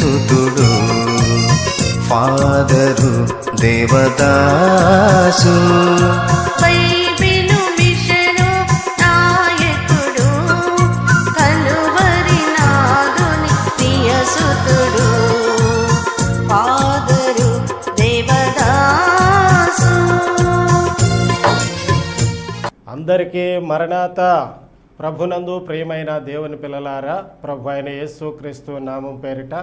ప్రియసుతుడు father Devadasu. అందరికీ మరణాత ప్రభునందు ప్రియమైన దేవుని పిల్లలారా ప్రభు అయిన యేసుక్రీస్తు నామం పేరిట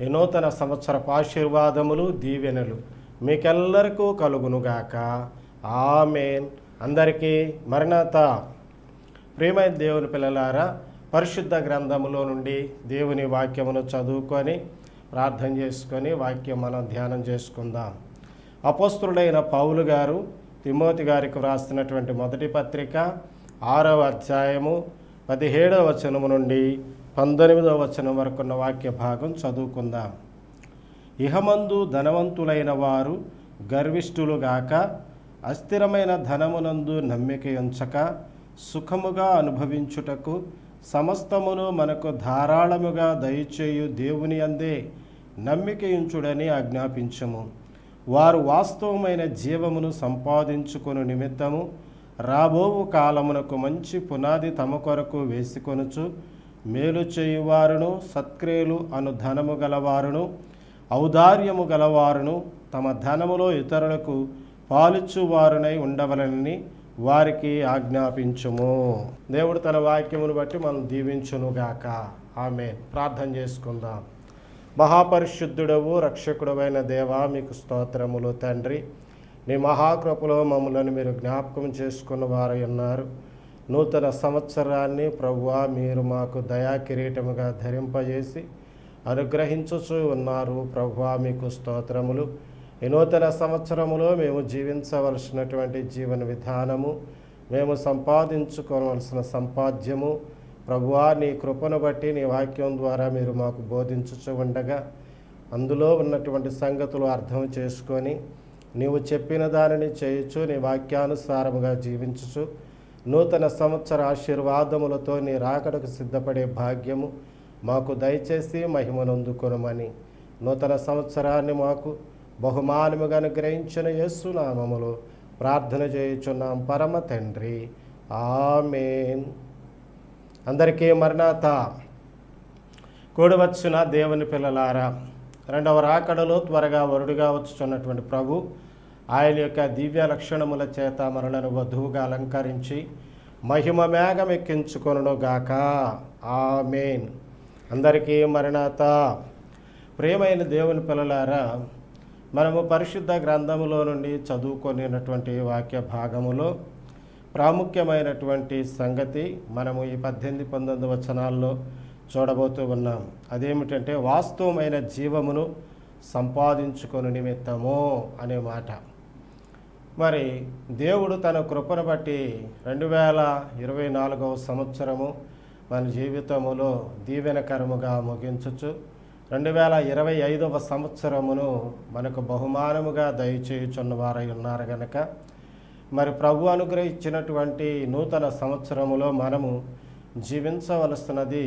ఈ నూతన సంవత్సరపు ఆశీర్వాదములు దీవెనలు మీకెల్లరికూ కలుగునుగాక. ఆమెన్. అందరికీ మరణత. ప్రియమైన దేవుని పిల్లలారా పరిశుద్ధ గ్రంథములో నుండి దేవుని వాక్యమును చదువుకొని ప్రార్థన చేసుకొని వాక్యం మనం ధ్యానం చేసుకుందాం. అపోస్తుడైన పౌలు గారు తిమోతి గారికి వ్రాస్తున్నటువంటి మొదటి పత్రిక ఆరవ అధ్యాయము పదిహేడవ వచనము నుండి పంతొమ్మిదవ వచనం వరకున్న వాక్య భాగం చదువుకుందాం. ఇహమందు ధనవంతులైన వారు గర్విష్ఠులుగాక అస్థిరమైన ధనమునందు నమ్మిక ఉంచక సుఖముగా అనుభవించుటకు సమస్తమును మనకు ధారాళముగా దయచేయు దేవుని అందే నమ్మికయుంచుడని ఆజ్ఞాపించము. వారు వాస్తవమైన జీవమును సంపాదించుకొను నిమిత్తము రాబోవు కాలమునకు మంచి పునాది తమ కొరకు వేసుకొనుచు మేలు చేయువారును సత్క్రియలు అను ధనము గలవారును ఔదార్యము గలవారును తమ ధనములో ఇతరులకు పాలిచ్చువారునై ఉండవలనని వారికి ఆజ్ఞాపించుము. దేవుడు తన వాక్యమును బట్టి మనం దీవించునుగాక ఆమె ప్రార్థన చేసుకుందాం. మహాపరిశుద్ధుడవు రక్షకుడవైన దేవా మీకు స్తోత్రములు తండ్రి. నీ మహాకృపలో మమ్మలను మీరు జ్ఞాపకం చేసుకున్న వారై ఉన్నారు. నూతన సంవత్సరాన్ని ప్రభువా మీరు మాకు దయా కిరీటముగా ధరింపజేసి అనుగ్రహించుచూ ఉన్నారు. ప్రభువా మీకు స్తోత్రములు. ఈ నూతన సంవత్సరములో మేము జీవించవలసినటువంటి జీవన విధానము మేము సంపాదించుకోవలసిన సంపాద్యము ప్రభువా నీ కృపను బట్టి నీ వాక్యం ద్వారా మీరు మాకు బోధించుచు ఉండగా అందులో ఉన్నటువంటి సంగతులు అర్థం చేసుకొని నీవు చెప్పిన దానిని చేయొచ్చు నీ వాక్యానుసారముగా జీవించుచు నూతన సంవత్సర ఆశీర్వాదములతో నీ రాకడకు సిద్ధపడే భాగ్యము మాకు దయచేసి మహిమనందుకొనమని. నూతన సంవత్సరాన్ని మాకు బహుమానముగా అనుగ్రహించిన యేసునామములో ప్రార్థన చేయుచున్నాం. పరమ తండ్రి. ఆమెన్. అందరికీ మరణాత. కూడవచ్చున దేవుని పిల్లలారా? రెండవ రాకడలో త్వరగా వరుడుగా వచ్చుచున్నటువంటి ప్రభు ఆయన యొక్క దివ్య లక్షణముల చేత మనలను వధువుగా అలంకరించి మహిమ మేఘం ఎక్కించుకొనును గాక. ఆమెన్. అందరికీ మరణాత. ప్రేమైన దేవుని పిల్లలారా మనము పరిశుద్ధ గ్రంథములో నుండి చదువుకొనినటువంటి వాక్య భాగములో ప్రాముఖ్యమైనటువంటి సంగతి మనము ఈ పద్దెనిమిది పంతొమ్మిది వచనాల్లో చూడబోతూ ఉన్నాం. అదేమిటంటే వాస్తవమైన జీవమును సంపాదించుకొని నిమిత్తము అనే మాట. మరి దేవుడు తన కృపను బట్టి రెండు వేల ఇరవై నాలుగవ సంవత్సరము మన జీవితములో దీవెనకరముగా ముగించచ్చు రెండు వేల ఇరవై ఐదవ సంవత్సరమును మనకు బహుమానముగా దయచేయుచున్న వారై ఉన్నారు గనక మరి ప్రభు అనుగ్రహించినటువంటి నూతన సంవత్సరములో మనము జీవించవలసినది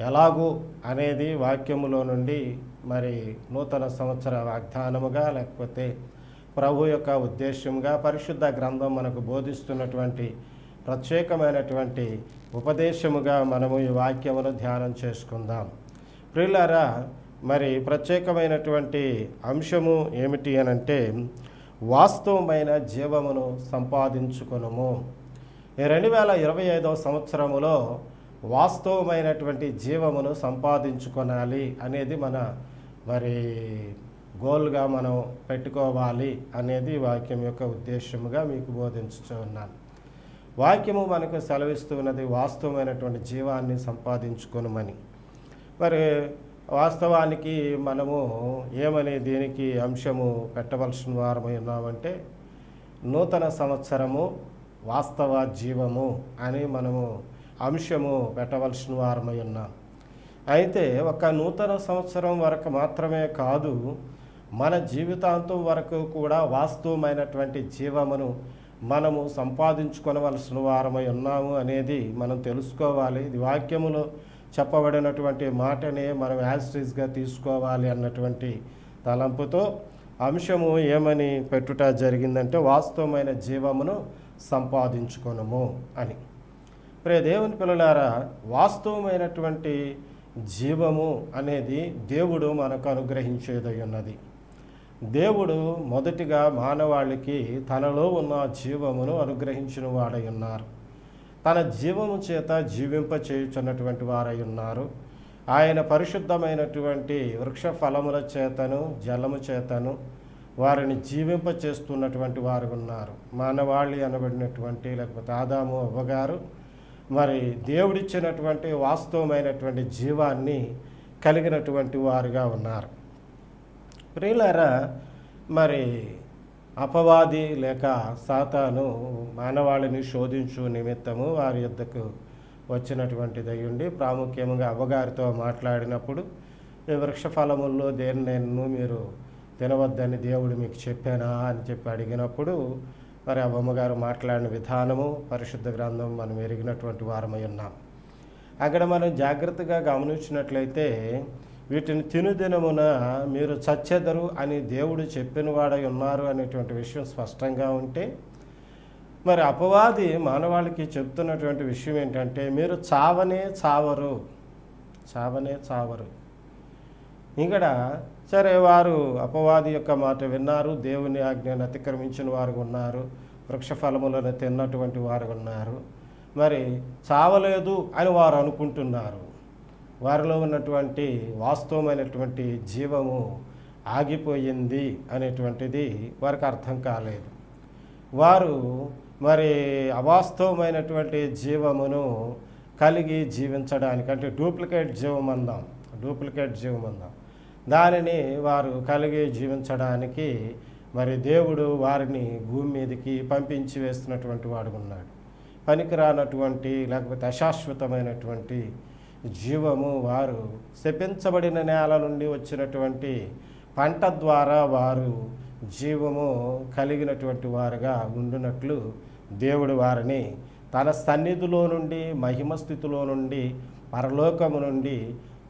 ఎలాగూ అనేది వాక్యములో నుండి మరి నూతన సంవత్సర వాగ్దానముగా లేకపోతే ప్రభు యొక్క ఉద్దేశ్యంగా పరిశుద్ధ గ్రంథం మనకు బోధిస్తున్నటువంటి ప్రత్యేకమైనటువంటి ఉపదేశముగా మనము ఈ వాక్యమును ధ్యానం చేసుకుందాం. ప్రియులారా మరి ప్రత్యేకమైనటువంటి అంశము ఏమిటి అనంటే వాస్తవమైన జీవమును సంపాదించుకొనుము. రెండు వేల ఇరవై ఐదవ సంవత్సరములో వాస్తవమైనటువంటి జీవమును సంపాదించుకొనాలి అనేది మన మరి గోల్గా మనం పెట్టుకోవాలి అనేది వాక్యం యొక్క ఉద్దేశముగా మీకు బోధించుతూ ఉన్నాను. వాక్యము మనకు సెలవిస్తున్నది వాస్తవమైనటువంటి జీవాన్ని సంపాదించుకొనుమని. మరి వాస్తవానికి మనము ఏమని దీనికి అంశము పెట్టవలసిన వారమై ఉన్నామంటే నూతన సంవత్సరము వాస్తవ జీవము అని మనము అంశము పెట్టవలసిన వారమై ఉన్నాం. అయితే ఒక నూతన సంవత్సరం వరకు మాత్రమే కాదు మన జీవితాంతం వరకు కూడా వాస్తవమైనటువంటి జీవమును మనము సంపాదించుకొనవలసిన వారమై ఉన్నాము అనేది మనం తెలుసుకోవాలి. ఇది వాక్యములో చెప్పబడినటువంటి మాటనే మనం యాస్ట్రీస్గా తీసుకోవాలి అన్నటువంటి తలంపుతో అంశము ఏమని పెట్టుట జరిగిందంటే వాస్తవమైన జీవమును సంపాదించుకొనము అని. ప్రే దేవుని పిల్లలారా వాస్తవమైనటువంటి జీవము అనేది దేవుడు మనకు అనుగ్రహించేదై ఉన్నది దేవుడు మొదటిగా మానవాళికి తనలో ఉన్న జీవమును అనుగ్రహించిన వాడై ఉన్నారు తన జీవము చేత జీవింప చేయుచున్నటువంటి వారై ఉన్నారు ఆయన పరిశుద్ధమైనటువంటి వృక్ష ఫలముల చేతను జలము చేతను వారిని జీవింప చేస్తున్నటువంటి వారు ఉన్నారు. మానవాళి అనబడినటువంటి లేకపోతే ఆదాము అవ్వగారు మరి దేవుడిచ్చినటువంటి వాస్తవమైనటువంటి జీవాన్ని కలిగినటువంటి వారుగా ఉన్నారు. ప్రియులారా మరి అపవాది లేక సాతాను మానవాళిని శోధించు నిమిత్తము వారి యొద్దకు వచ్చినటువంటిది ఉండి ప్రాముఖ్యంగా అవ్వగారితో మాట్లాడినప్పుడు ఈ వృక్ష ఫలముల్లో దేని నేను మీరు తినవద్దని దేవుడు మీకు చెప్పానా? అని చెప్పి అడిగినప్పుడు మరి అవ్వమ్మగారు మాట్లాడిన విధానము పరిశుద్ధ గ్రంథం మనం ఎరిగినటువంటి వారమై ఉన్నాం. అక్కడ మనం జాగ్రత్తగా గమనించినట్లయితే వీటిని తినుదినమున మీరు చచ్చెదరు అని దేవుడు చెప్పిన వాడై ఉన్నారు అనేటువంటి విషయం స్పష్టంగా ఉంటే మరి అపవాది మానవాళికి చెప్తున్నటువంటి విషయం ఏంటంటే మీరు చావనే చావరు చావనే చావరు. ఇక్కడ సరే వారు అపవాది యొక్క మాట విన్నారు. దేవుని ఆజ్ఞను అతిక్రమించిన వారు ఉన్నారు. వృక్ష ఫలములను తిన్నటువంటి వారు ఉన్నారు. మరి చావలేదు అని వారు అనుకుంటున్నారు. వారిలో ఉన్నటువంటి వాస్తవమైనటువంటి జీవము ఆగిపోయింది అనేటువంటిది వారికి అర్థం కాలేదు. వారు మరి అవాస్తవమైనటువంటి జీవమును కలిగి జీవించడానికి అంటే డూప్లికేట్ జీవం అందాం డూప్లికేట్ జీవం అందాం దానిని వారు కలిగి జీవించడానికి మరి దేవుడు వారిని భూమి మీదకి పంపించి వేస్తున్నటువంటి వాడు ఉన్నాడు పనికిరానటువంటి లేకపోతే అశాశ్వతమైనటువంటి జీవము వారు శపించబడిన నేల నుండి వచ్చినటువంటి పంట ద్వారా వారు జీవము కలిగినటువంటి వారుగా ఉండునట్లు దేవుడు వారిని తన సన్నిధిలో నుండి మహిమ స్థితిలో నుండి పరలోకము నుండి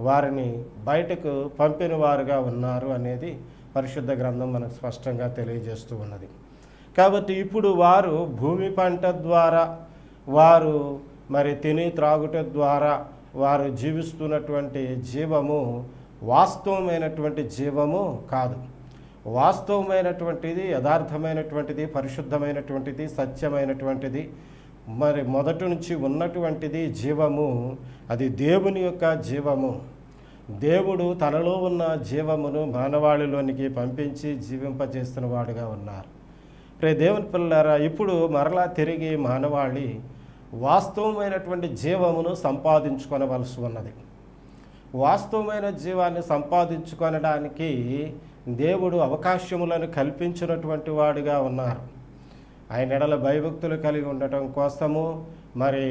వారిని బయటకు పంపిన వారుగా ఉన్నారు అనేది పరిశుద్ధ గ్రంథం మనకు స్పష్టంగా తెలియజేస్తూ ఉన్నది. కాబట్టి ఇప్పుడు వారు భూమి పంట ద్వారా వారు మరి తిని త్రాగుట ద్వారా వారు జీవిస్తున్నటువంటి జీవము వాస్తవమైనటువంటి జీవము కాదు. వాస్తవమైనటువంటిది యథార్థమైనటువంటిది పరిశుద్ధమైనటువంటిది సత్యమైనటువంటిది మరి మొదటి నుంచి ఉన్నటువంటిది జీవము అది దేవుని యొక్క జీవము. దేవుడు తనలో ఉన్న జీవమును మానవాళిలోనికి పంపించి జీవింపజేస్తున్న వాడుగా ఉన్నారు. ప్రే దేవుని పిల్లారా ఇప్పుడు మరలా తిరిగి మానవాళి వాస్తవమైనటువంటి జీవమును సంపాదించుకొనవలసి ఉన్నది. వాస్తవమైన జీవాన్ని సంపాదించుకొనడానికి దేవుడు అవకాశములను కల్పించినటువంటి వాడుగా ఉన్నారు. ఆయన ఎడల భయభక్తులు కలిగి ఉండటం కోసము మరి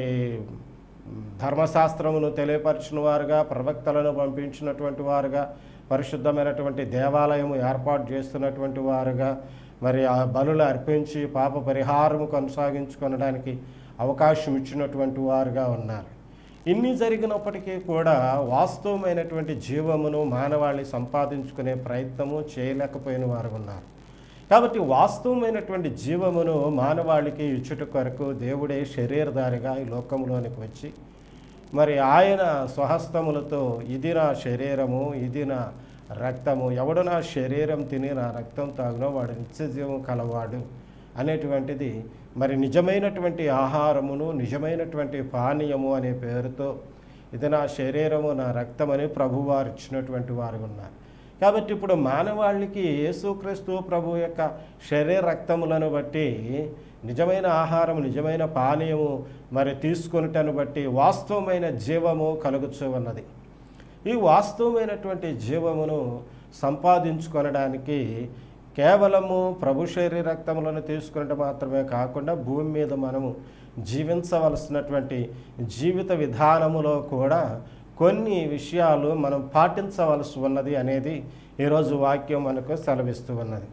ధర్మశాస్త్రమును తెలియపరిచిన వారుగా ప్రవక్తలను పంపించినటువంటి వారుగా పరిశుద్ధమైనటువంటి దేవాలయము ఏర్పాటు చేస్తున్నటువంటి వారుగా మరి ఆ బలులు అర్పించి పాప పరిహారము కొనసాగించుకొనడానికి అవకాశం ఇచ్చినటువంటి వారుగా ఉన్నారు. ఇన్ని జరిగినప్పటికీ కూడా వాస్తవమైనటువంటి జీవమును మానవాళి సంపాదించుకునే ప్రయత్నము చేయలేకపోయిన వారు ఉన్నారు. కాబట్టి వాస్తవమైనటువంటి జీవమును మానవాళికి ఇచ్చుట కొరకు దేవుడే శరీరధారిగా ఈ లోకంలోనికి వచ్చి మరి ఆయన స్వహస్తములతో ఇది నా శరీరము ఇది నా రక్తము ఎవడు నా శరీరం తిని నా రక్తం తాగునో వాడు నిత్యజీవం కలవాడు అనేటువంటిది మరి నిజమైనటువంటి ఆహారమును నిజమైనటువంటి పానీయము అనే పేరుతో ఇది నా శరీరము నా రక్తమని ప్రభువారు ఇచ్చినటువంటి వారు ఉన్నారు. కాబట్టి ఇప్పుడు మానవాళికి యేసుక్రీస్తు ప్రభు యొక్క శరీర రక్తములను బట్టి నిజమైన ఆహారం నిజమైన పానీయము మరి తీసుకొనుటను బట్టి వాస్తవమైన జీవము కలుగుచూ ఉన్నది. ఈ వాస్తవమైనటువంటి జీవమును సంపాదించుకొనడానికి కేవలము ప్రభు శరీర రక్తములను తీసుకున్నట్టు మాత్రమే కాకుండా భూమి మీద మనము జీవించవలసినటువంటి జీవిత విధానములో కూడా కొన్ని విషయాలు మనం పాటించవలసి ఉన్నది అనేది ఈరోజు వాక్యం మనకు సెలవిస్తూ ఉన్నది.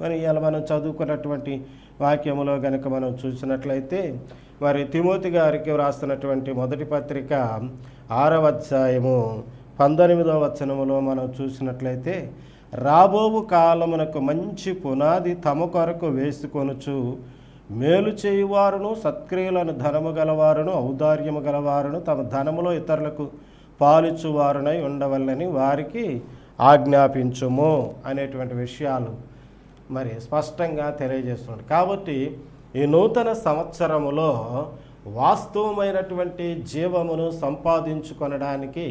మరి ఇలా మనం చదువుకున్నటువంటి వాక్యములో కనుక మనం చూసినట్లయితే మరి తిమోతి గారికి వ్రాస్తున్నటువంటి మొదటి పత్రిక ఆరవ అధ్యాయము పంతొమ్మిదవ వచనములో మనం చూసినట్లయితే రాబోవు కాలమునకు మంచి పునాది తమ కొరకు వేసుకొనుచు మేలు చేయువారును సత్క్రియలను ధనము గలవారును ఔదార్యము గలవారును తమ ధనములో ఇతరులకు పాలిచ్చువారునై ఉండవల్లని వారికి ఆజ్ఞాపించుము అనేటువంటి విషయాలు మరి స్పష్టంగా తెలియజేస్తున్నాడు. కాబట్టి ఈ నూతన సంవత్సరములో వాస్తవమైనటువంటి జీవమును సంపాదించుకొనడానికి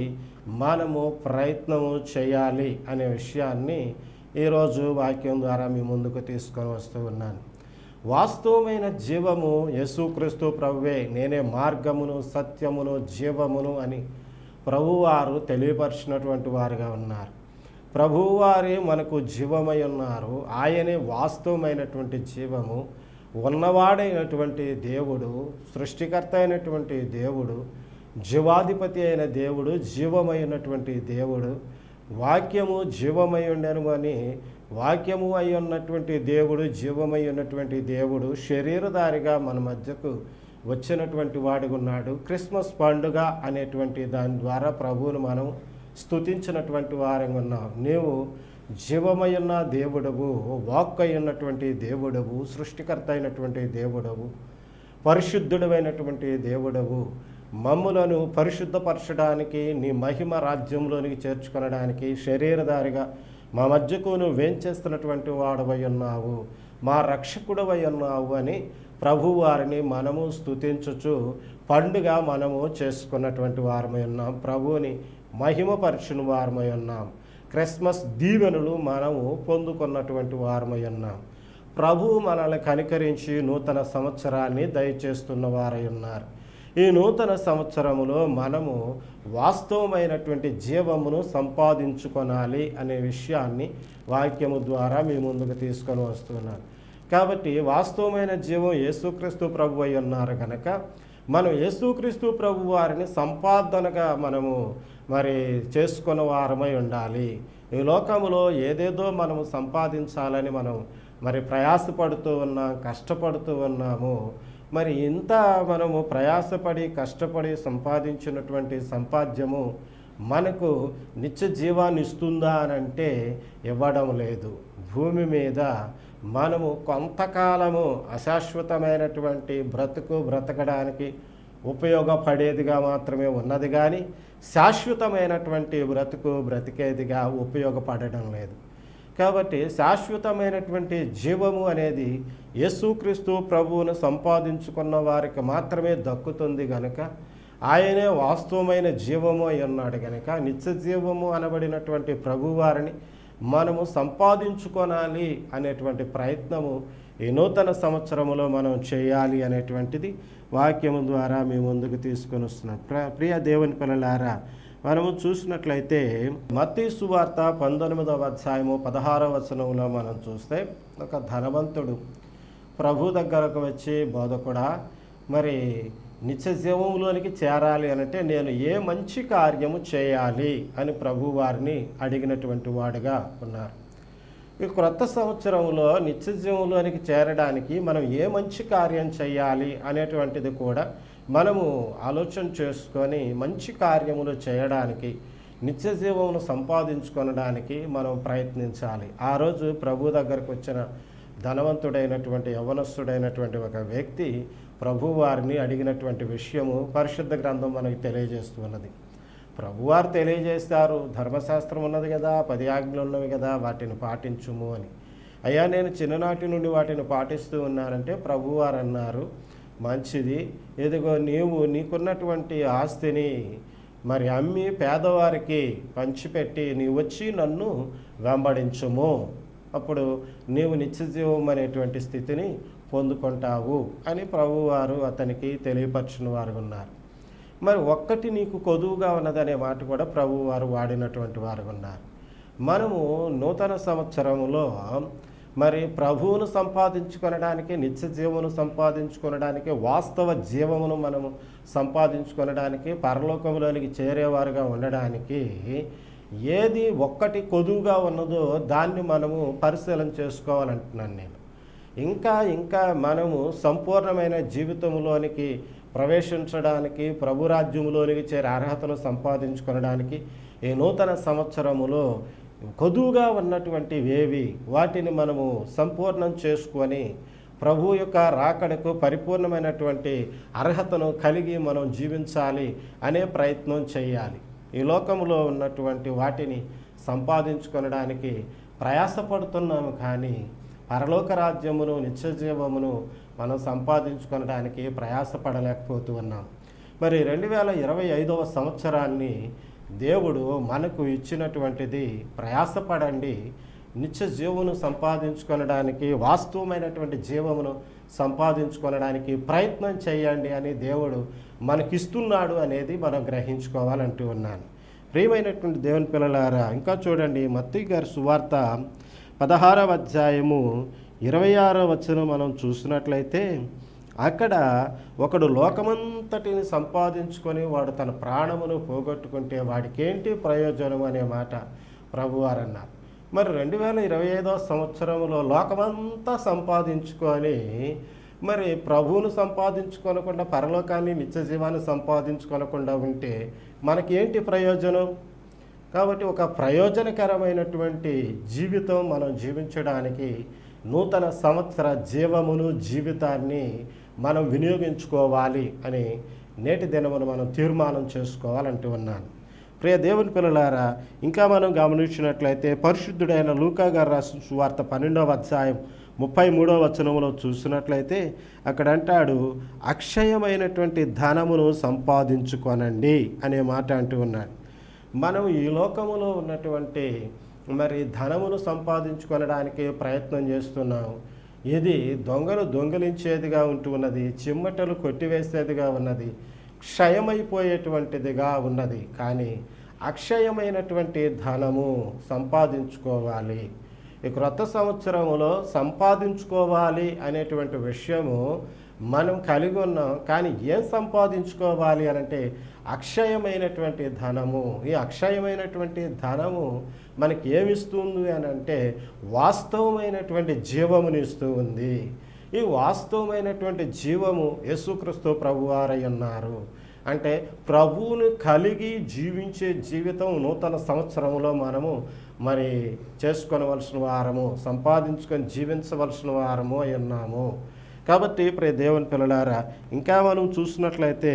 మనము ప్రయత్నము చేయాలి అనే విషయాన్ని ఈరోజు వాక్యం ద్వారా మీ ముందుకు తీసుకొని వస్తూ ఉన్నాను. వాస్తవమైన జీవము యేసుక్రీస్తు ప్రభువే నేనే మార్గమును సత్యమును జీవమును అని ప్రభువారు తెలియపరిచినటువంటి వారుగా ఉన్నారు. ప్రభువారే మనకు జీవమై ఉన్నారు. ఆయనే వాస్తవమైనటువంటి జీవము. ఉన్నవాడైనటువంటి దేవుడు సృష్టికర్త అయినటువంటి దేవుడు జీవాధిపతి అయిన దేవుడు జీవమైనటువంటి దేవుడు వాక్యము జీవమై ఉండను అని వాక్యము అయి ఉన్నటువంటి దేవుడు జీవమై ఉన్నటువంటి దేవుడు శరీరధారిగా మన మధ్యకు వచ్చినటువంటి వాడుగా ఉన్నాడు. క్రిస్మస్ పండుగ అనేటువంటి దాని ద్వారా ప్రభువును మనం స్తుతించినటువంటి వారంగా ఉన్నాం. నీవు జీవమయున్న దేవుడవు వాక్ ఉన్నటువంటి దేవుడవు సృష్టికర్త అయినటువంటి దేవుడవు పరిశుద్ధుడమైనటువంటి దేవుడవు. మమ్ములను పరిశుద్ధపరచడానికి నీ మహిమ రాజ్యంలోనికి చేర్చుకొనడానికి శరీరధారిగా మా మధ్యకు నువ్వేం వేంచేస్తున్నటువంటి వాడవై ఉన్నావు? మా రక్షకుడవై ఉన్నావు అని ప్రభువారిని మనము స్థుతించుచు పండుగ మనము చేసుకున్నటువంటి వారమై ఉన్నాం. ప్రభువుని మహిమపరచిన వారమై ఉన్నాం. క్రిస్మస్ దీవెనలు మనము పొందుకున్నటువంటి వారమై ఉన్నాం. ప్రభువు మనల్ని కనికరించి నూతన సంవత్సరాన్ని దయచేస్తున్న వారై ఉన్నారు. ఈ నూతన సంవత్సరములో మనము వాస్తవమైనటువంటి జీవమును సంపాదించుకొనాలి అనే విషయాన్ని వాక్యము ద్వారా మీ ముందుకు తీసుకొని వస్తున్నాను. కాబట్టి వాస్తవమైన జీవం యేసుక్రీస్తు ప్రభు అయి ఉన్నారు కనుక మనం యేసుక్రీస్తు ప్రభు వారిని సంపాదనగా మనము మరి చేసుకున్న వారమై ఉండాలి. ఈ లోకములో ఏదేదో మనము సంపాదించాలని మనం మరి ప్రయాసపడుతూ ఉన్నాం కష్టపడుతూ ఉన్నాము. మరి ఇంత మనము ప్రయాసపడి కష్టపడి సంపాదించినటువంటి సంపాద్యము మనకు నిత్య జీవాన్ని ఇస్తుందా అని అంటే ఇవ్వడం లేదు. భూమి మీద మనము కొంతకాలము అశాశ్వతమైనటువంటి బ్రతుకు బ్రతకడానికి ఉపయోగపడేదిగా మాత్రమే ఉన్నది కానీ శాశ్వతమైనటువంటి బ్రతుకు బ్రతికేదిగా ఉపయోగపడడం లేదు. కాబట్టి శాశ్వతమైనటువంటి జీవము అనేది యేసుక్రీస్తు ప్రభువును సంపాదించుకున్న వారికి మాత్రమే దక్కుతుంది గనుక ఆయనే వాస్తవమైన జీవము అయి ఉన్నాడు గనుక నిత్య జీవము అనబడినటువంటి ప్రభువారిని మనము సంపాదించుకోనాలి అనేటువంటి ప్రయత్నము ఈ నూతన సంవత్సరములో మనం చేయాలి అనేటువంటిది వాక్యము ద్వారా మీ ముందుకు తీసుకొని వస్తున్నాం. ప్ర ప్రియ దేవుని పిల్లలారా మనము చూసినట్లయితే మత్తి సువార్త పంతొమ్మిదవ అధ్యాయము పదహారవ వచనంలో మనం చూస్తే ఒక ధనవంతుడు ప్రభు దగ్గరకు వచ్చి బోధకుడా మరి నిత్య జీవంలోనికి చేరాలి అనంటే నేను ఏ మంచి కార్యము చేయాలి? అని ప్రభు వారిని అడిగినటువంటి వాడుగా ఉన్నారు. ఈ క్రొత్త సంవత్సరంలో నిత్య జీవంలోనికి చేరడానికి మనం ఏ మంచి కార్యం చేయాలి అనేటువంటిది కూడా మనము ఆలోచన చేసుకొని మంచి కార్యములు చేయడానికి నిత్య జీవమును సంపాదించుకొనడానికి మనం ప్రయత్నించాలి. ఆ రోజు ప్రభు దగ్గరకు వచ్చిన ధనవంతుడైనటువంటి యవనస్తుడైనటువంటి ఒక వ్యక్తి ప్రభు వారిని అడిగినటువంటి విషయము పరిశుద్ధ గ్రంథం మనకి తెలియజేస్తున్నది. ప్రభువారు తెలియజేస్తారు ధర్మశాస్త్రం ఉన్నది కదా పది ఆజ్ఞలు ఉన్నవి కదా వాటిని పాటించుము అని. అయ్యా నేను చిన్ననాటి నుండి వాటిని పాటిస్తూ ఉన్నానంటే ప్రభువారు అన్నారు మంచిది. ఇదిగో నీవు నీకున్నటువంటి ఆస్తిని మరి అమ్మి పేదవారికి పంచిపెట్టి నీవు వచ్చి నన్ను వెంబడించుము. అప్పుడు నీవు నిత్యజీవం అనేటువంటి స్థితిని పొందుకుంటావు అని ప్రభువారు అతనికి తెలియపరచిన వారు ఉన్నారు. మరి ఒక్కటి నీకు కొదువుగా ఉన్నదనే మాట కూడా ప్రభువారు వాడినటువంటి వారు ఉన్నారు. మనము నూతన సంవత్సరంలో మరి ప్రభువును సంపాదించుకొనడానికి నిత్య జీవమును సంపాదించుకొనడానికి వాస్తవ జీవమును మనము సంపాదించుకొనడానికి పరలోకంలోనికి చేరేవారుగా ఉండడానికి ఏది ఒక్కటి కొదువుగా ఉన్నదో దాన్ని మనము పరిశీలన చేసుకోవాలంటున్నాను నేను. ఇంకా ఇంకా మనము సంపూర్ణమైన జీవితంలోనికి ప్రవేశించడానికి ప్రభు రాజ్యములోనికి చేరే అర్హతను సంపాదించుకొనడానికి ఈ నూతన సంవత్సరములో కొదువుగా ఉన్నటువంటివేవి వాటిని మనము సంపూర్ణం చేసుకొని ప్రభు యొక్క రాకడకు పరిపూర్ణమైనటువంటి అర్హతను కలిగి మనం జీవించాలి అనే ప్రయత్నం చేయాలి. ఈ లోకంలో ఉన్నటువంటి వాటిని సంపాదించుకొనడానికి ప్రయాసపడుతున్నాము కానీ పరలోక రాజ్యమును నిత్యజీవమును మనం సంపాదించుకొనడానికి ప్రయాసపడలేకపోతూ ఉన్నాం. మరి రెండు వేల ఇరవై ఐదవ సంవత్సరాన్ని దేవుడు మనకు ఇచ్చినటువంటిది ప్రయాసపడండి నిత్య జీవమును సంపాదించుకొనడానికి వాస్తవమైనటువంటి జీవమును సంపాదించుకొనడానికి ప్రయత్నం చేయండి అని దేవుడు మనకిస్తున్నాడు అనేది మనం గ్రహించుకోవాలంటూ ఉన్నాను. ప్రియమైనటువంటి దేవుని పిల్లలారా ఇంకా చూడండి మత్తి గారి సువార్త పదహారవ అధ్యాయము ఇరవై ఆరో వచనం మనం చూసినట్లయితే అక్కడ ఒకడు లోకమంతటిని సంపాదించుకొని వాడు తన ప్రాణమును పోగొట్టుకుంటే వాడికేంటి ప్రయోజనం అనే మాట ప్రభువారు అన్నారు. మరి రెండు వేల ఇరవై ఐదో సంవత్సరంలో లోకమంతా సంపాదించుకొని మరి ప్రభువును సంపాదించుకోనకుండా పరలోకాన్ని నిత్య జీవాన్ని సంపాదించుకోనకుండా ఉంటే మనకేంటి ప్రయోజనం? కాబట్టి ఒక ప్రయోజనకరమైనటువంటి జీవితం మనం జీవించడానికి నూతన సంవత్సర జీవమును జీవితాన్ని మనం వినియోగించుకోవాలి అని నేటి దినమును మనం తీర్మానం చేసుకోవాలంటూ ఉన్నాను. ప్రియ దేవుని పిల్లలారా ఇంకా మనం గమనించినట్లయితే పరిశుద్ధుడైన లూకా గారు రాసిన సువార్త పన్నెండవ అధ్యాయం ముప్పై మూడవ వచనంలో చూసినట్లయితే అక్కడ అంటాడు అక్షయమైనటువంటి ధనమును సంపాదించుకొనండి అనే మాట అంటూ ఉన్నాడు. మనం ఈ లోకములో ఉన్నటువంటి మరి ధనమును సంపాదించుకొనడానికి ప్రయత్నం చేస్తున్నాం ఇది దొంగలు దొంగిలించేదిగా ఉంటూ ఉన్నది చిమ్మటలు కొట్టివేసేదిగా ఉన్నది క్షయమైపోయేటువంటిదిగా ఉన్నది. కానీ అక్షయమైనటువంటి ధనము సంపాదించుకోవాలి. ఈ క్రొత్త సంవత్సరములో సంపాదించుకోవాలి అనేటువంటి విషయము మనం కలిగి ఉన్నాం. కానీ ఏం సంపాదించుకోవాలి అని అంటే అక్షయమైనటువంటి ధనము. ఈ అక్షయమైనటువంటి ధనము మనకి ఏమిస్తుంది అని అంటే వాస్తవమైనటువంటి జీవముని ఇస్తూ ఉంది. ఈ వాస్తవమైనటువంటి జీవము యేసుక్రీస్తు ప్రభువారై ఉన్నారు. అంటే ప్రభువును కలిగి జీవించే జీవితం నూతన సంవత్సరంలో మనము మరి చేసుకొనవలసిన వారము సంపాదించుకొని జీవించవలసిన వారము అయి ఉన్నాము. కాబట్టి ప్రే దేవుని పిల్లలారా ఇంకా మనం చూసినట్లయితే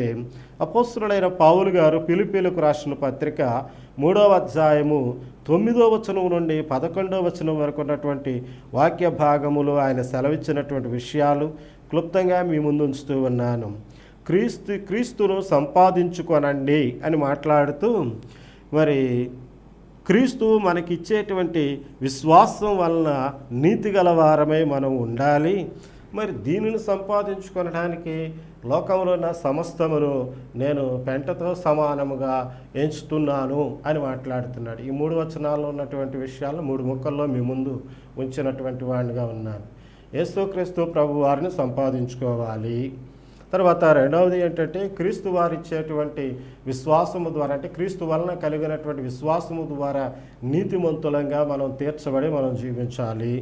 అపోస్తుడైన పావులు గారు పిలిపిలకు రాసిన పత్రిక మూడవ అధ్యాయము తొమ్మిదో వచనం నుండి పదకొండవ వచనం వరకు ఉన్నటువంటి వాక్య భాగములు ఆయన సెలవిచ్చినటువంటి విషయాలు క్లుప్తంగా మీ ముందు ఉంచుతూ ఉన్నాను. క్రీస్తు క్రీస్తును సంపాదించుకొనండి అని మాట్లాడుతూ మరి క్రీస్తు మనకిచ్చేటువంటి విశ్వాసం వలన నీతి గలవారమై మనం ఉండాలి. మరి దీనిని సంపాదించుకొనడానికి లోకంలో ఉన్న సమస్తమును నేను పెంటతో సమానముగా ఎంచుతున్నాను అని మాట్లాడుతున్నాడు. ఈ మూడు వచనాల్లో ఉన్నటువంటి విషయాలు మూడు ముక్కల్లో మీ ముందు ఉంచినటువంటి వాడిగా ఉన్నాను. యేసుక్రీస్తు ప్రభు వారిని సంపాదించుకోవాలి. తర్వాత రెండవది ఏంటంటే క్రీస్తు వారు ఇచ్చేటువంటి విశ్వాసము ద్వారా అంటే క్రీస్తు వలన కలిగినటువంటి విశ్వాసము ద్వారా నీతిమంతులంగా మనం తీర్చబడి మనం జీవించాలి.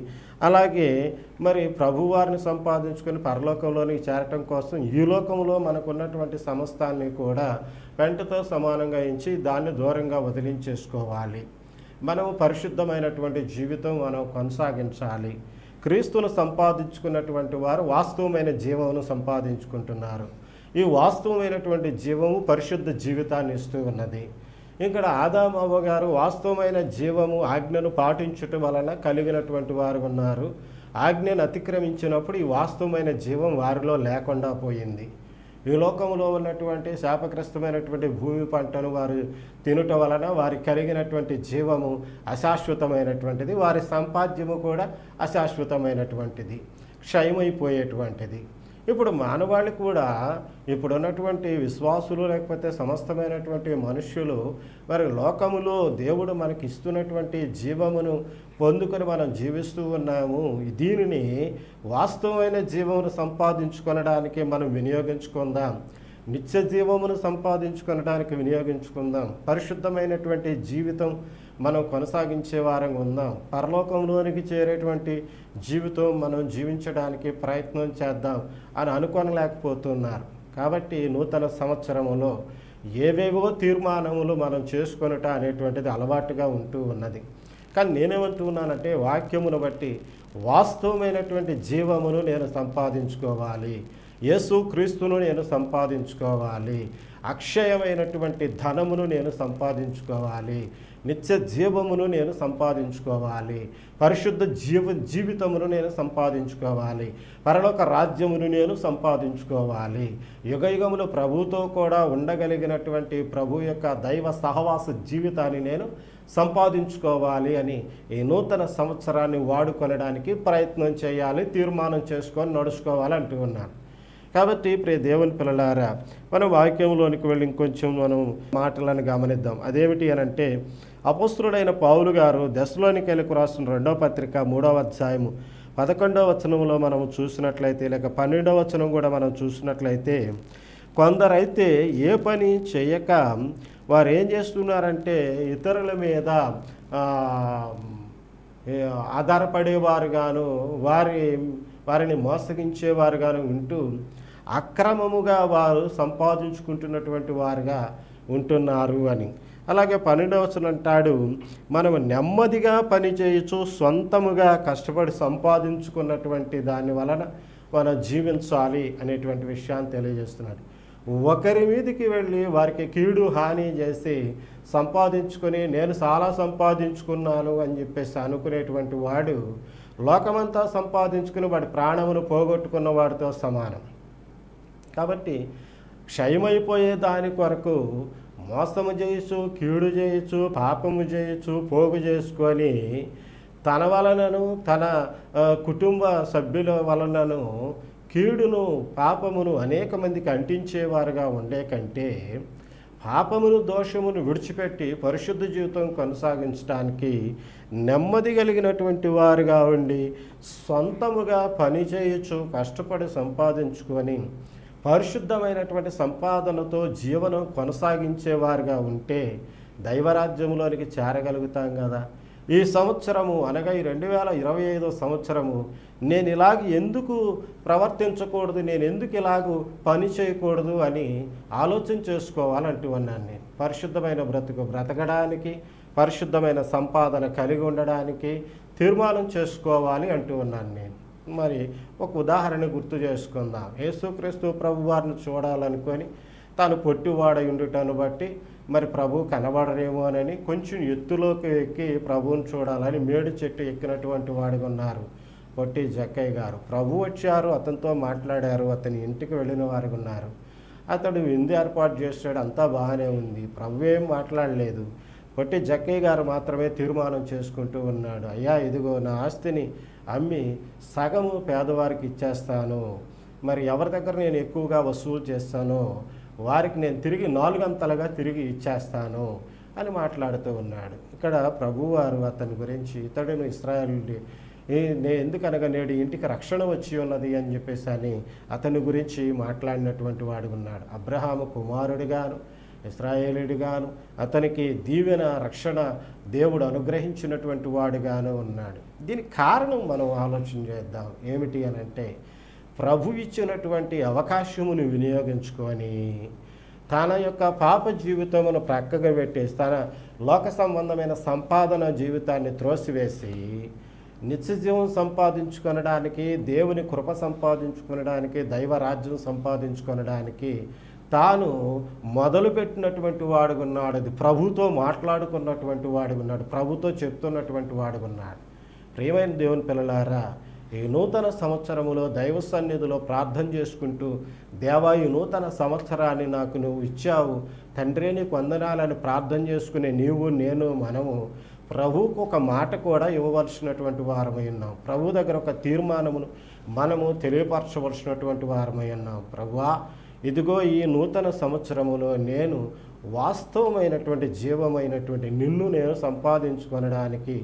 అలాగే మరి ప్రభువారిని సంపాదించుకొని పరలోకంలోనికి చేరటం కోసం ఈ లోకంలో మనకున్నటువంటి సమస్తాన్ని కూడా పెంటతో సమానంగా ఇచ్చి దాన్ని దూరంగా వదిలించేసుకోవాలి. మనము పరిశుద్ధమైనటువంటి జీవితం మనం కొనసాగించాలి. క్రీస్తును సంపాదించుకున్నటువంటి వారు వాస్తవమైన జీవమును సంపాదించుకుంటున్నారు. ఈ వాస్తవమైనటువంటి జీవము పరిశుద్ధ జీవితాన్ని ఇస్తూ ఉన్నది. ఇక్కడ ఆదామవ్వ గారు వాస్తవమైన జీవము ఆజ్ఞను పాటించటం వలన కలిగినటువంటి వారు ఉన్నారు. ఆజ్ఞను అతిక్రమించినప్పుడు ఈ వాస్తవమైన జీవం వారిలో లేకుండా పోయింది. ఈ లోకంలో ఉన్నటువంటి శాపగ్రస్తమైనటువంటి భూమి పంటను వారు తినుట వలన వారికి కలిగినటువంటి జీవము అశాశ్వతమైనటువంటిది వారి సంపాద్యము కూడా అశాశ్వతమైనటువంటిది క్షయమైపోయేటువంటిది. ఇప్పుడు మానవాళి కూడా ఇప్పుడు ఉన్నటువంటి విశ్వాసులు లేకపోతే సమస్తమైనటువంటి మనుష్యులు మరి లోకములో దేవుడు మనకి ఇస్తున్నటువంటి జీవమును పొందుకొని మనం జీవిస్తూ ఉన్నాము. దీనిని వాస్తవమైన జీవమును సంపాదించుకొనడానికి మనం వినియోగించుకుందాం. నిత్య జీవమును సంపాదించుకొనడానికి వినియోగించుకుందాం. పరిశుద్ధమైనటువంటి జీవితం మనం కొనసాగించే వారంగా ఉందాం. పరలోకంలోనికి చేరేటువంటి జీవితం మనం జీవించడానికి ప్రయత్నం చేద్దాం అని అనుకోనలేకపోతున్నారు. కాబట్టి నూతన సంవత్సరములో ఏవేవో తీర్మానములు మనం చేసుకొనుట అనేటువంటిది అలవాటుగా ఉంటూ ఉన్నది. కానీ నేనేమంటున్నానంటే వాక్యమును బట్టి వాస్తవమైనటువంటి జీవమును నేను సంపాదించుకోవాలి. యేసు క్రీస్తును నేను సంపాదించుకోవాలి. అక్షయమైనటువంటి ధనమును నేను సంపాదించుకోవాలి. నిత్య జీవమును నేను సంపాదించుకోవాలి. పరిశుద్ధ జీవ జీవితమును నేను సంపాదించుకోవాలి. పరలోక రాజ్యమును నేను సంపాదించుకోవాలి. యుగయుగములు ప్రభుతో కూడా ఉండగలిగినటువంటి ప్రభు యొక్క దైవ సహవాస జీవితాన్ని నేను సంపాదించుకోవాలి అని ఈ నూతన సంవత్సరాన్ని వాడుకొనడానికి ప్రయత్నం చేయాలి తీర్మానం చేసుకొని నడుచుకోవాలి అంటూ ఉన్నాను కాబట్టి ప్రియ దేవుని పిల్లలారా మనం వాక్యంలోనికి వెళ్ళి ఇంకొంచెం మనం మాటలను గమనిద్దాం. అదేమిటి అని అంటే అపస్తుడైన పావులు గారు దశలోనికెళ్ళకు రాసిన రెండవ పత్రిక మూడవ అధ్యాయము పదకొండవ వచనంలో మనం చూసినట్లయితే లేక పన్నెండవ వచనం కూడా మనం చూసినట్లయితే కొందరైతే ఏ పని చేయక వారు ఏం చేస్తున్నారంటే ఇతరుల మీద ఆధారపడేవారుగాను వారి వారిని మోసగించేవారుగాను ఉంటూ అక్రమముగా వారు సంపాదించుకుంటున్నటువంటి వారుగా ఉంటున్నారు అని. అలాగే పన్నెండవచనం అంటాడు మనం నెమ్మదిగా పనిచేయచ్చు సొంతముగా కష్టపడి సంపాదించుకున్నటువంటి దాని వలన మనం జీవించాలి అనేటువంటి విషయాన్ని తెలియజేస్తున్నాడు. ఒకరి మీదికి వెళ్ళి వారికి కీడు హాని చేసి సంపాదించుకొని నేను చాలా సంపాదించుకున్నాను అని చెప్పేసి అనుకునేటువంటి వాడు లోకమంతా సంపాదించుకుని వాడి ప్రాణమును పోగొట్టుకున్న వాడితో సమానం. కాబట్టి క్షయమైపోయే దాని కొరకు మోసము చేయొచ్చు కీడు చేయొచ్చు పాపము చేయొచ్చు పోగు చేసుకొని తన వలనను తన కుటుంబ సభ్యుల వలనను కీడును పాపమును అనేక మందికి అంటించేవారుగా ఉండే కంటే పాపమును దోషమును విడిచిపెట్టి పరిశుద్ధ జీవితం కొనసాగించడానికి నెమ్మది కలిగినటువంటి వారుగా ఉండి సొంతముగా పనిచేయచ్చు కష్టపడి సంపాదించుకొని పరిశుద్ధమైనటువంటి సంపాదనతో జీవనం కొనసాగించేవారుగా ఉంటే దైవరాజ్యంలోనికి చేరగలుగుతాం కదా. ఈ సంవత్సరము అనగా ఈ రెండు వేల ఇరవై ఐదో సంవత్సరము నేను ఇలాగ ఎందుకు ప్రవర్తించకూడదు నేను ఎందుకు ఇలాగూ పని చేయకూడదు అని ఆలోచన చేసుకోవాలంటూ ఉన్నాను నేను. పరిశుద్ధమైన బ్రతుకు బ్రతకడానికి పరిశుద్ధమైన సంపాదన కలిగి ఉండడానికి తీర్మానం చేసుకోవాలి అంటూ ఉన్నాను నేను. మరి ఒక ఉదాహరణ గుర్తు చేసుకుందాం. యేసుక్రీస్తు ప్రభు వారిని చూడాలనుకొని తాను పొట్టివాడై ఉండుటను బట్టి మరి ప్రభు కనబడరేమోనని కొంచెం ఎత్తులోకి ఎక్కి ప్రభువుని చూడాలని మేడు చెట్టు ఎక్కినటువంటి వాడిగా ఉన్నారు. పొట్టి జక్కయ్య గారు. ప్రభు వచ్చారు అతనితో మాట్లాడారు అతని ఇంటికి వెళ్ళిన వారు ఉన్నారు. అతడు విందు ఏర్పాటు చేశాడు అంతా బాగానే ఉంది. ప్రభు ఏం మాట్లాడలేదు. పొట్టి జక్కయ్య గారు మాత్రమే తీర్మానం చేసుకుంటూ ఉన్నాడు. అయ్యా ఇదిగో నా ఆస్తిని అమ్మి సగము పేదవారికి ఇచ్చేస్తాను. మరి ఎవరి దగ్గర నేను ఎక్కువగా వసూలు చేస్తానో వారికి నేను తిరిగి నాలుగంతలుగా తిరిగి ఇచ్చేస్తాను అని మాట్లాడుతూ ఉన్నాడు. ఇక్కడ ప్రభువారు అతని గురించి ఇతడును ఇస్రాయల్ నే ఎందుకనగా నేడు ఇంటికి రక్షణ వచ్చి ఉన్నది అని చెప్పేసి అని అతని గురించి మాట్లాడినటువంటి వాడు ఉన్నాడు. అబ్రహాము కుమారుడిగాను ఇస్రాయేలుడిగాను అతనికి దీవెన రక్షణ దేవుడు అనుగ్రహించినటువంటి వాడుగాను ఉన్నాడు. దీనికి కారణం మనం ఆలోచన చేద్దాం. ఏమిటి అని అంటే ప్రభు ఇచ్చినటువంటి అవకాశమును వినియోగించుకొని తన యొక్క పాప జీవితమును ప్రక్కగా పెట్టేసి తన లోక సంబంధమైన సంపాదన జీవితాన్ని త్రోసివేసి నిత్యజీవం సంపాదించుకొనడానికి దేవుని కృప సంపాదించుకొనడానికి దైవరాజ్యం సంపాదించుకొనడానికి తాను మొదలుపెట్టినటువంటి వాడుకున్నాడు అది ప్రభుతో మాట్లాడుకున్నటువంటి వాడుకున్నాడు ప్రభుతో చెప్తున్నటువంటి వాడుకున్నాడు ప్రియమైన దేవుని పిల్లలారా ఈ నూతన సంవత్సరములో దైవ సన్నిధిలో ప్రార్థన చేసుకుంటూ దేవా ఈ నూతన సంవత్సరాన్ని నాకు నువ్వు ఇచ్చావు. తండ్రి నీకు వందనాలని ప్రార్థన చేసుకునే నీవు నేను మనము ప్రభువుకు ఒక మాట కూడా ఇవ్వవలసినటువంటి వారమై ఉన్నాం. ప్రభు దగ్గర ఒక తీర్మానమును మనము తెలియపరచవలసినటువంటి వారమై ఉన్నాం. ప్రభువా ఇదిగో ఈ నూతన సంవత్సరములో నేను వాస్తవమైనటువంటి జీవమైనటువంటి నిన్ను నేను సంపాదించుకొనడానికి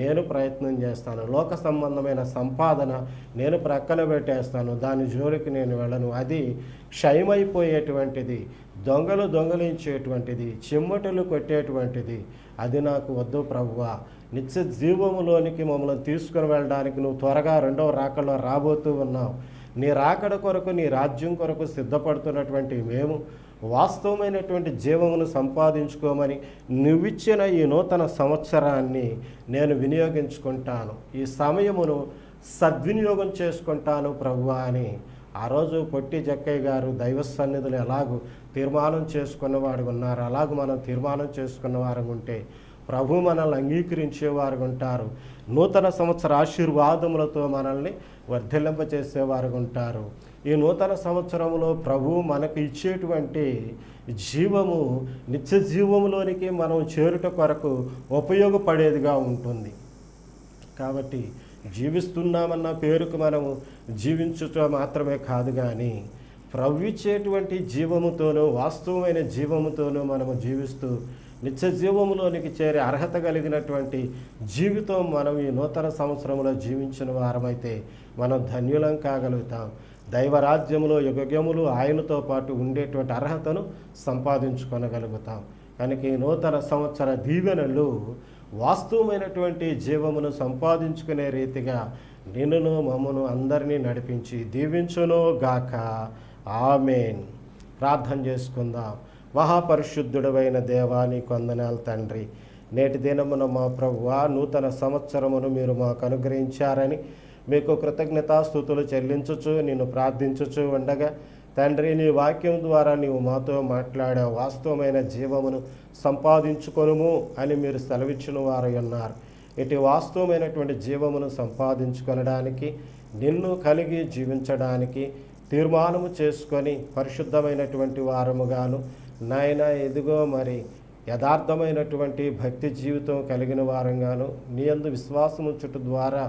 నేను ప్రయత్నం చేస్తాను. లోక సంబంధమైన సంపాదన నేను ప్రక్కన పెట్టేస్తాను. దాని జోలికి నేను వెళ్ళను. అది క్షయమైపోయేటువంటిది దొంగలు దొంగలించేటువంటిది చిమ్మటలు కొట్టేటువంటిది. అది నాకు వద్దు ప్రభువా. నిత్య జీవములోనికి మమ్మల్ని తీసుకుని వెళ్ళడానికి నువ్వు త్వరగా రెండవ రాకలో రాబోతూ ఉన్నావు. నీ రాకడ కొరకు నీ రాజ్యం కొరకు సిద్ధపడుతున్నటువంటి మేము వాస్తవమైనటువంటి జీవమును సంపాదించుకోమని నువ్విచ్చిన ఈ నూతన సంవత్సరాన్ని నేను వినియోగించుకుంటాను. ఈ సమయమును సద్వినియోగం చేసుకుంటాను ప్రభువా అని. ఆ రోజు పొట్టి జక్కయ్య గారు దైవ సన్నిధులు ఎలాగూ తీర్మానం చేసుకున్నవాడు ఉన్నారు? అలాగూ మనం తీర్మానం చేసుకున్న వారు ఉంటే ప్రభు మనల్ని అంగీకరించేవారు ఉంటారు నూతన సంవత్సర ఆశీర్వాదములతో మనల్ని వర్ధిల్లింపచేసేవారు ఉంటారు ఈ నూతన సంవత్సరంలో ప్రభు మనకు ఇచ్చేటువంటి జీవము నిత్య జీవములోనికి మనం చేరుట కొరకు ఉపయోగపడేదిగా ఉంటుంది. కాబట్టి జీవిస్తున్నామన్న పేరుకు మనము జీవించుట మాత్రమే కాదు కానీ ప్రవ్విచ్చేటువంటి జీవముతోనూ వాస్తవమైన జీవముతోనూ మనము జీవిస్తూ నిత్య జీవంలోనికి చేరే అర్హత కలిగినటువంటి జీవితం మనం ఈ నూతన సంవత్సరంలో జీవించిన వారమైతే మనం ధన్యులం కాగలుగుతాం. దైవరాజ్యంలో యుగములు ఆయనతో పాటు ఉండేటువంటి అర్హతను సంపాదించుకొనగలుగుతాం. కనుక ఈ నూతన సంవత్సర దీవెనలు వాస్తవమైనటువంటి జీవమును సంపాదించుకునే రీతిగా నిన్నును మమ్మను అందరినీ నడిపించి దీవించును గాక ఆమెన్. ప్రార్థన చేసుకుందాం. మహాపరిశుద్ధుడవైన దేవాని కొందనాలు తండ్రి. నేటి దినమున మా ప్రభువా నూతన సంవత్సరమును మీరు మాకు అనుగ్రహించారని మీకు కృతజ్ఞతాస్థుతులు చెల్లించుచు నిన్ను ప్రార్థించుచు ఉండగా తండ్రి నీ వాక్యం ద్వారా నీవు మాతో మాట్లాడే వాస్తవమైన జీవమును సంపాదించుకొనుము అని మీరు సెలవిచ్చిన వారై ఉన్నారు. ఇటు వాస్తవమైనటువంటి జీవమును సంపాదించుకొనడానికి నిన్ను కలిగి జీవించడానికి తీర్మానము చేసుకొని పరిశుద్ధమైనటువంటి వారముగాను నాయన ఎదుగో మరి యథార్థమైనటువంటి భక్తి జీవితం కలిగిన వారంగాను నీ అందు విశ్వాసముంచుట ద్వారా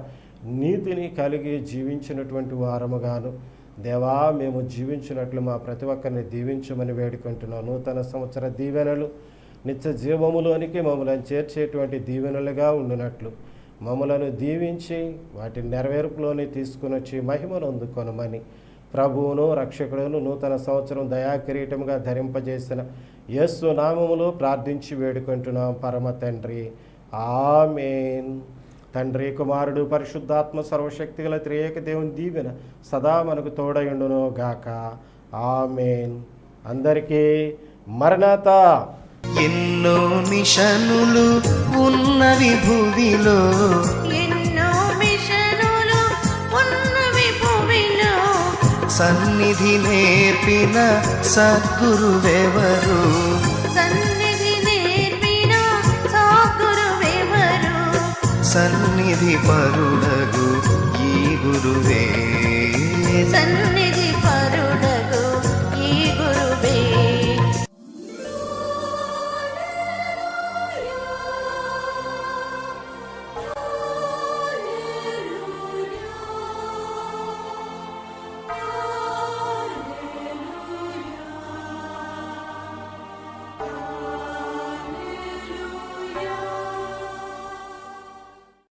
నీతిని కలిగి జీవించినటువంటి వారముగాను దేవా మేము జీవించినట్లు మా ప్రతి ఒక్కరిని దీవించమని వేడుకుంటున్నాం నూతన సంవత్సర దీవెనలు నిత్య జీవములోనికి మమ్మలను చేర్చేటువంటి దీవెనలుగా ఉండినట్లు మమ్మలను దీవించి వాటి నెరవేర్పులోనే తీసుకుని వచ్చి మహిమను అందుకొనమని ప్రభువును రక్షకుడును నూతన సంవత్సరం దయాకిరీటముగా ధరింపజేసిన యస్సు నామములు ప్రార్థించి వేడుకుంటున్నాం. పరమ తండ్రి. ఆమెన్. తండ్రి కుమారుడు పరిశుద్ధాత్మ సర్వశక్తి గల త్రియేక దేవుని దీవెన సదా మనకు తోడయుండును గాక. ఆమెన్. అందరికీ మరణత. ఎన్నో మిషనులు ఉన్నవి భూమిలో. సన్నిధి నేర్పిన సద్గురువెవరు? సన్నిధి నేర్పిన సాగురువెవరు సన్నిధి పరుడగు ఈ గురువే. సన్నిధి